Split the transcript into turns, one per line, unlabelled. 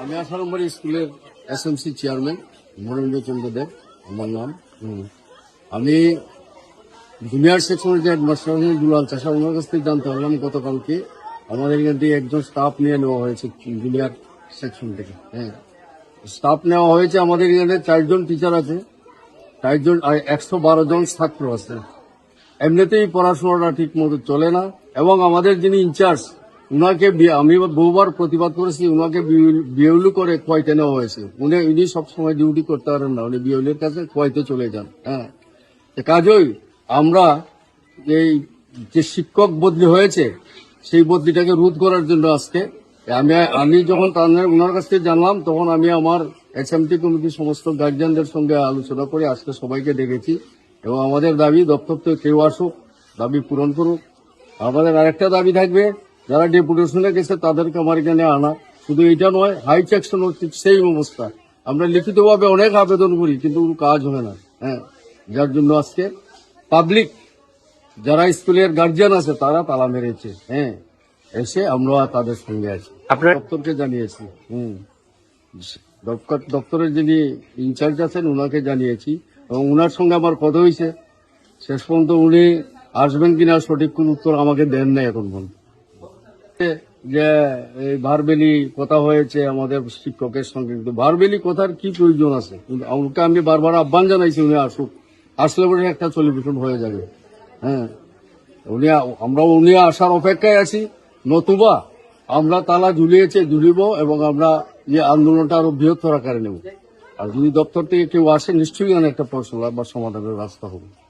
আমি আঠারো নম্বর স্কুলের এসএমসি চেয়ারম্যান মরেন্দ্র চন্দ্র দেব আমার নাম। আমি জুনিয়র সেকশনের যে হেডমাস্টার দুলাল চাষা ওনার কাছ থেকে জানতে পারলাম গতকালকে। আমাদের এখান থেকে একজন স্টাফ নিয়ে নেওয়া হয়েছে জুনিয়র সেকশন থেকে হ্যাঁ। স্টাফ নেওয়া হয়েছে আমাদের এখানে চারজন টিচার আছে চারজন একশো বারো জন ছাত্র আছে। এমনিতেই পড়াশোনাটা ঠিক মতো চলে না এবং আমাদের যিনি ইনচার্জ উনাকে আমি বহুবার প্রতিবাদ করেছি, উনাকে বিউলু করে কোয়াইতে নেওয়া হয়েছে। উনি উনি সবসময় ডিউটি করতে পারেন না, উনি বিউলের কাছে কোয়াইতে চলে যান হ্যাঁ। কাজই আমরা এই যে শিক্ষক বদলি হয়েছে, সেই বদলিটাকে রোধ করার জন্য আজকে আমি আমি যখন ওনার কাছ থেকে জানলাম, তখন আমি আমার এসএমটি কমিটির সমস্ত গার্জিয়ানদের সঙ্গে আলোচনা করে আজকে সবাইকে ডেকেছি এবং আমাদের দাবি দপ্তর থেকে কেউ আসুক, দাবি পূরণ করুক। আমাদের আরেকটা দাবি থাকবে যারা ডেপুটেশনে গেছে তাদেরকে আমার এখানে আনা। শুধু এটা নয় হাই সেকশন হচ্ছে সেই অবস্থা। আমরা লিখিতভাবে অনেক আবেদন করি কিন্তু কোনো কাজ হয় না। হ্যাঁ যার জন্য আজকে পাবলিক যারা স্কুলের গার্জিয়ান আছে তারা তালা মেরেছে। হ্যাঁ এসে আমরা তাদের সঙ্গে আছি।
আপনার
দপ্তরকে জানিয়েছি। হুম দপ্তর দপ্তরের যিনি ইনচার্জ আছেন ওনাকে জানিয়েছি। এবং ওনার সঙ্গে আমার কথা হয়েছে। শেষ পর্যন্ত উনি আসবেন কিনা সঠিক কোন উত্তর আমাকে দেন না এখন পর্যন্ত। যে, এই ভারবেলি কথা হয়েছে আমাদের শিক্ষকের সঙ্গে। কিন্তু ভারবেলি কথার কি প্রয়োজন আছে? কিন্তু আমাকে আমি বারবার আহ্বান জানাইছি, উনি আসুক। আসলে পরে একটা সলিউশন হয়ে যাবে। হ্যাঁ। উনি আমরা উনি আসার অপেক্ষায় আছি। নতুবা আমরা তালা ঝুলিয়েছে, ঝুলিব এবং আমরা যে আন্দোলনটা আরও বৃহত্তর আকারে নেব। আর যদি দপ্তর থেকে কেউ আসে, নিশ্চয়ই অনেক একটা প্রশ্ন বা সমাধানের রাস্তা হবে।